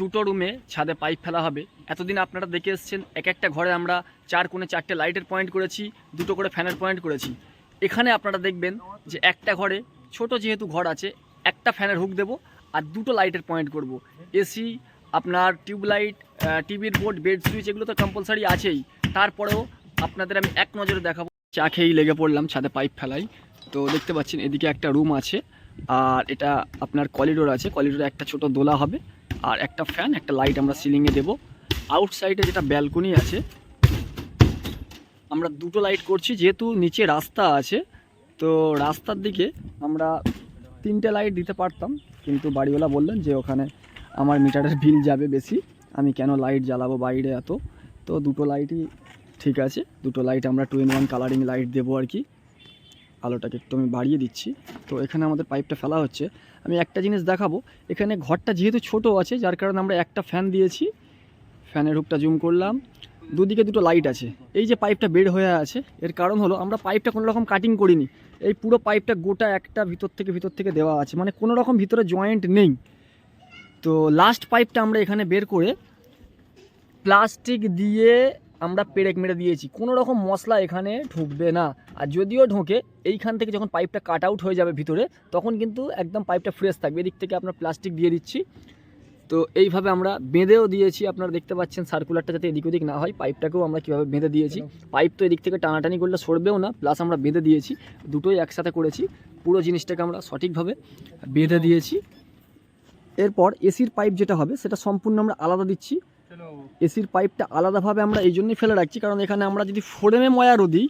দুটো রুমে ছাদে পাইপ ফেলা হবে। এতদিন আপনারা দেখে এসছেন এক একটা ঘরে আমরা চার কোণে চারটে লাইটের পয়েন্ট করেছি, দুটো করে ফ্যানের পয়েন্ট করেছি। এখানে আপনারা দেখবেন যে একটা ঘরে, ছোট যেহেতু ঘর আছে, একটা ফ্যানের হুক দেবো আর দুটো লাইটের পয়েন্ট করব। এসি, আপনার টিউবলাইট টিভির বোর্ড, বেড সুইচ, এগুলো তো কম্পালসারি আছেই। তারপরেও আপনাদের আমি এক নজরে দেখাবো। চা খেয়েই লেগে পড়লাম, ছাদে পাইপ ফেলাই। তো দেখতে পাচ্ছেন, এদিকে একটা রুম আছে আর এটা আপনার কলিডোর আছে, কলিডোরে একটা ছোট দোলা হবে। আর একটা ফ্যান একটা লাইট আমরা সিলিংয়ে দেবো। আউটসাইডে যেটা ব্যালকনি আছে, আমরা দুটো লাইট করছি, যেহেতু নিচে রাস্তা আছে, তো রাস্তার দিকে আমরা তিনটে লাইট দিতে পারতাম, কিন্তু বাড়িওয়ালা বললেন যে ওখানে আমার মিটারের বিল যাবে বেশি, আমি কেন লাইট জ্বালাবো বাইরে এত? তো দুটো লাইটই ঠিক আছে, দুটো লাইট আমরা two in one colouring light দেবো আর কি। আলোটাকে একটু আমি বাড়িয়ে দিচ্ছি। তো এখানে আমাদের পাইপটা ফেলা হচ্ছে। আমি একটা জিনিস দেখাবো। এখানে ঘরটা যেহেতু ছোট আছে, যার কারণে আমরা একটা ফ্যান দিয়েছি। ফ্যানের হুকটা জুম করলাম। দুদিকে দুটো লাইট আছে। এই যে পাইপটা বের হয়ে আছে, এর কারণ হলো আমরা পাইপটা কোনো রকম কাটিং করিনি। এই পুরো পাইপটা গোটা একটা ভিতর থেকে ভিতর থেকে দেওয়া আছে। মানে কোনো রকম ভিতরে জয়েন্ট নেই। তো লাস্ট পাইপটা আমরা এখানে বের করে প্লাস্টিক দিয়ে আমরা পেরেক মেরে দিয়েছি। কোনো রকম মশলা এখানে ঢুকবে না। আর যদিও ঢোকে, এইখান থেকে যখন পাইপটা কাট আউট হয়ে যাবে ভিতরে, তখন কিন্তু একদম পাইপটা ফ্রেশ থাকবে। এদিক থেকে আপনার প্লাস্টিক দিয়ে দিচ্ছি। তো এইভাবে আমরা বেঁধেও দিয়েছি। আপনারা দেখতে পাচ্ছেন সার্কুলারটা যাতে এদিক ওদিক না হয়। পাইপটাকেও আমরা কীভাবে বেঁধে দিয়েছি। পাইপ তো এদিক থেকে টানাটানি করলে সরবেও না প্লাস আমরা বেঁধে দিয়েছি। দুটোই একসাথে করেছি। পুরো জিনিসটাকে আমরা সঠিকভাবে বেঁধে দিয়েছি। এরপর এসির পাইপ যেটা হবে, সেটা সম্পূর্ণ আমরা আলাদা দিচ্ছি। এসির পাইপটা আলাদাভাবে আমরা এই জন্যই ফেলে রাখছি, কারণ এখানে আমরা যদি ফোর এম এম ওয়্যারও দিই,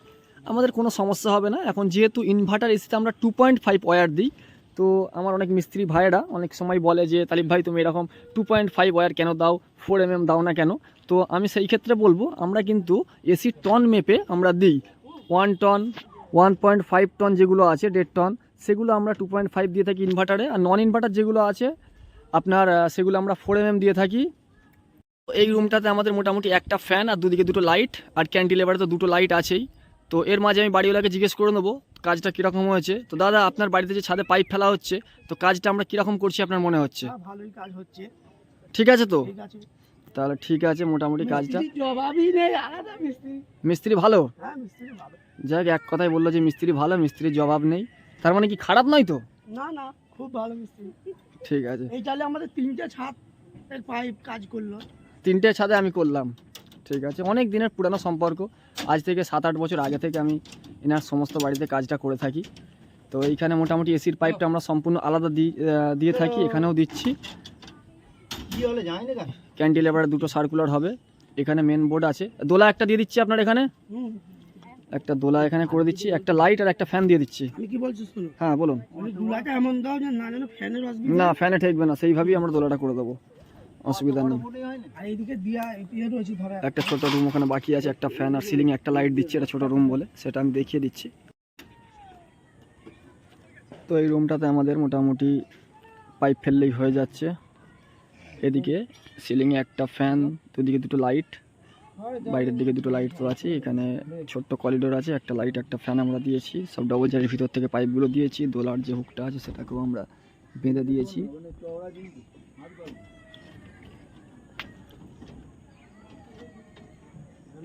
আমাদের কোনো সমস্যা হবে না। এখন যেহেতু ইনভার্টার এসিতে আমরা টু পয়েন্ট ফাইভ ওয়্যার দিই, তো আমার অনেক মিস্ত্রি ভাইয়েরা অনেক সময় বলে যে, তালিম ভাই, তুমি এরকম টু পয়েন্ট ফাইভ ওয়ার কেন দাও? ফোর এম দাও না কেন? তো আমি সেই ক্ষেত্রে বলব, আমরা কিন্তু এসি টন মেপে আমরা দিই। One ton one point five ton যেগুলো আছে, দেড় টন সেগুলো আমরা টু পয়েন্ট ফাইভ দিয়ে থাকি ইনভার্টারে আর নন ইনভার্টার যেগুলো আছে, আপনার সেগুলো আমরা ফোর এম দিয়ে থাকি। এই রুমটাতে আমাদের মোটামুটি একটা ফ্যান আর দুদিকে দুটো লাইট আর ক্যান্টিলেভারে তো দুটো লাইট আছেই। তো এর মাঝে আমি বাড়িওয়ালাকে জিজ্ঞেস করে নেব কাজটা কীরকম হয়েছে? তো দাদা আপনার বাড়িতে যে ছাদে পাইপ ফেলা হচ্ছে তো কাজটা আমরা কীরকম করছি আপনার মনে হচ্ছে? হ্যাঁ, ভালোই কাজ হচ্ছে। ঠিক আছে তো? তাহলে ঠিক আছে মোটামুটি কাজটা। মিস্ত্রি। ভালো? হ্যাঁ যাই হোক, এক কথাই বলল যে মিস্ত্রি ভালো মিস্ত্রির জবাব নেই। তার মানে কি খারাপ নয় তো? না না খুব ভালো মিস্ত্রি। ঠিক আছে। এই চালে আমাদের তিনটে ছাদ এর পাইপ কাজ করল। তিনটে ছাদে আমি করলাম ঠিক আছে? অনেক দিনের পুরানো সম্পর্ক। আজ থেকে সাত আট বছর আগে থেকে আমি এনার সমস্ত বাড়িতে কাজটা করে থাকি। তো এইখানে মোটামুটি এসির পাইপটা আমরা সম্পূর্ণ আলাদা দিয়ে থাকি এখানেও দিচ্ছি। ক্যান্টিলেভারে দুটো সার্কুলার হবে এখানে মেন বোর্ড আছে। দোলা একটা দিয়ে দিচ্ছি আপনার এখানে? একটা দোলা এখানে করে দিচ্ছি একটা লাইট আর একটা ফ্যান দিয়ে দিচ্ছি। হ্যাঁ বলুন। না ফ্যানে ঠেকবে না সেইভাবেই আমরা দোলাটা করে দেবো। অসুবিধা নেই। ইয়ে একটা ছোট রুম ওখানে বাকি আছে একটা ফ্যান আর সিলিং একটা লাইট দিচ্ছি এটা ছোট রুম বলে। সেটা আমি দেখিয়ে দিচ্ছি। তো এই রুমটাতে আমাদের মোটামুটি পাইপ ফেললেই হয়ে যাচ্ছে। এদিকে সিলিংয়ে একটা ফ্যান দুদিকে দুটো লাইট বাইরের দিকে দুটো লাইট তো আছে এখানে ছোট্ট করিডোর আছে একটা লাইট একটা ফ্যান আমরা দিয়েছি। সব ডবল জারির ভিতর থেকে পাইপগুলো দিয়েছি। দোলার যে হুকটা আছে সেটাকেও আমরা বেঁধে দিয়েছি।